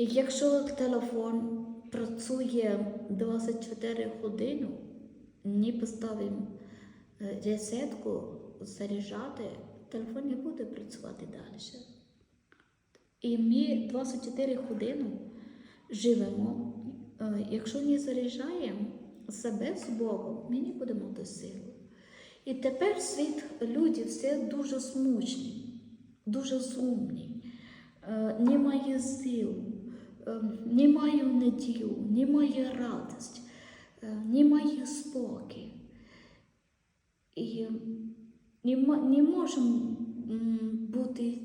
Якщо телефон працює 24 години, не поставимо е, розетку заряджати, телефон не буде працювати далі. І ми 24 години живемо. Е, Якщо не заряджаємо себе з Богом, ми не будемо мати силу. І тепер світ люди все дуже смучні, дуже сумні, е, немає сил, е, немає надію, немає радості, е, немає спокій. І не, не можемо бути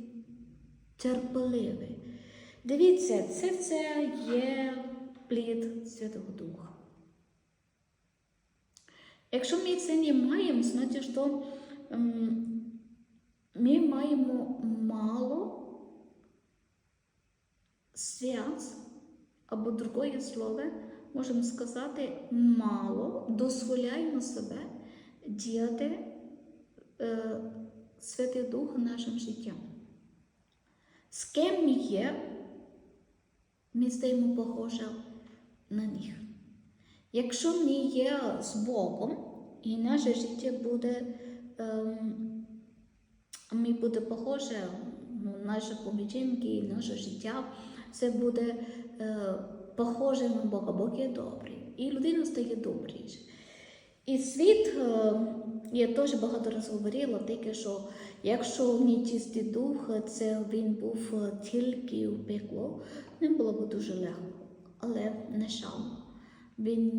терпеливі. Дивіться, це все є плід Святого Духа. Якщо ми це не маємо, значить, що ем, ми маємо мало свят, або другое слово, можемо сказати, мало дозволяємо себе діяти е, Святий Дух нашим життям. З ким є, ми стаємо похожі на них. Якщо ми є з Богом, і наше життя буде, ем, ми буде похоже, ну, наші поведінки, наше життя, це буде е, похоже на Бога. Бог є добрий. І людина стає добріше. І світ, е, я теж багато разів говорила, таке, що якщо не чистий дух, це він був е, тільки у пекло, не було б дуже легко. Але не шам. Він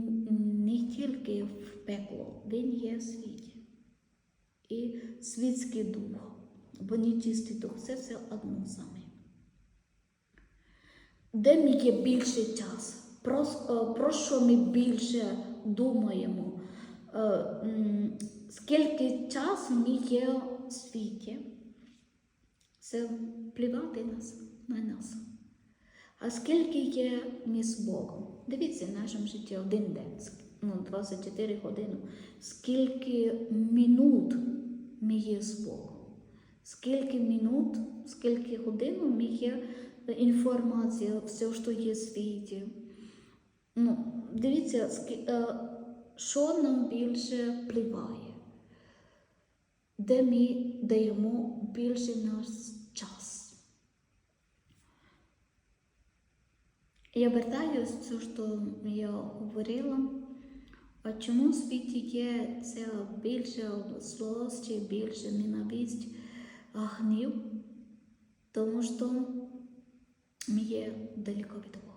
не тільки в пекло, він є в світі. І світський дух, бо не чистий дух, це все одно саме. Де ми є більше час? Про, е, про що ми більше думаємо? Е, Скільки часу ми є в світі? Це впливати нас, на нас. А скільки є ми з Богом? Дивіться, в нашому житті один день, ну, 24 години. Скільки минут ми є з Богом? Скільки минут, скільки годин ми є інформація, все, що є в світі. Ну, дивіться, е, що нам більше впливає, де ми даємо більше наш час. Я вертаюсь все, що я говорила. А чому в світі є це більше злості, більше ненависть, гнів? Тому що ми є далеко від Бога.